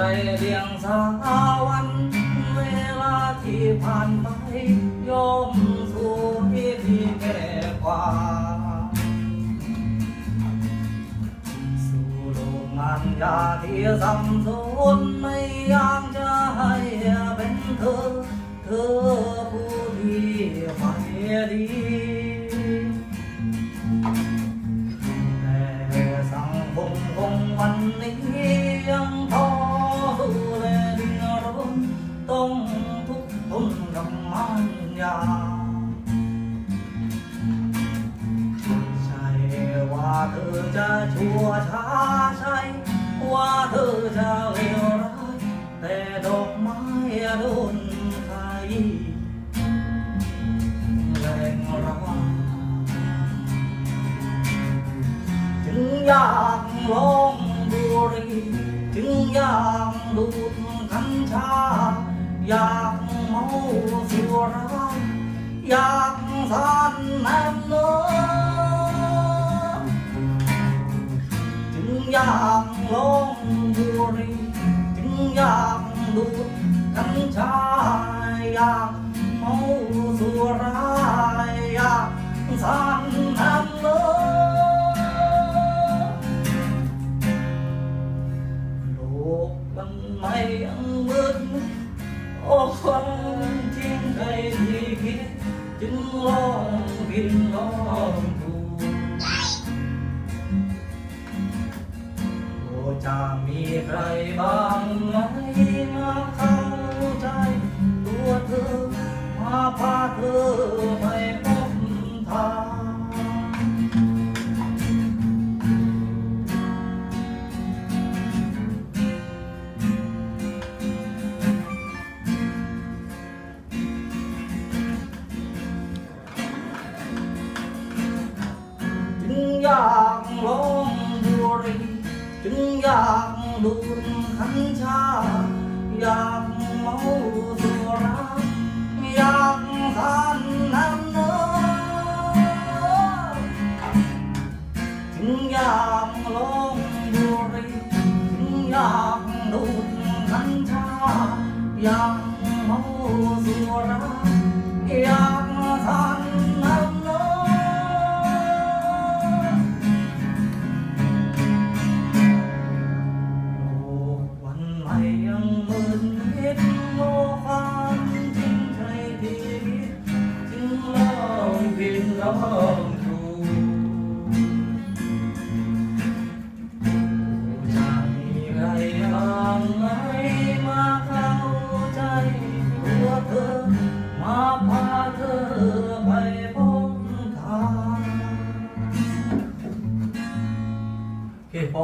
น้อยไรเรียงสาวันเวลาที่ผ่านไปยอมสู่ที่ที่แก่กว่าสู่โลกงานยาที่สับสนไม่อยากจะให้เป็นเธอ เธอผู้ที่ไม่ดี จะชั่วช้าใช่ว่าเธอจะเลวร้ายแต่ดอกไม้โดนใครแรงร้าจึงอยากลองบุรีจึงอยากดูดกัญชา อยากเมาสุราอยากสานน้ำเนื้อากลองบุรีจึงอยากดูดกัญชาอยากเมาสุราอยากสานน้ำเนื้อโลกมันไม่ยังมืดโอ้ความจริงใครที่คิดจึงลองผิดลอง จะมีใครบ้างไหมมาเข้าใจ ตัวเธอ มาพาเธอไปพบทางจึงอยากลง จึงอยากดูดคัญชา อยากเมาสุราอยากทานน้ำเนื้อจึงอยากลองบุหรีจึงอยากดูดคัญชา อยากเมาสุราอยากทานน้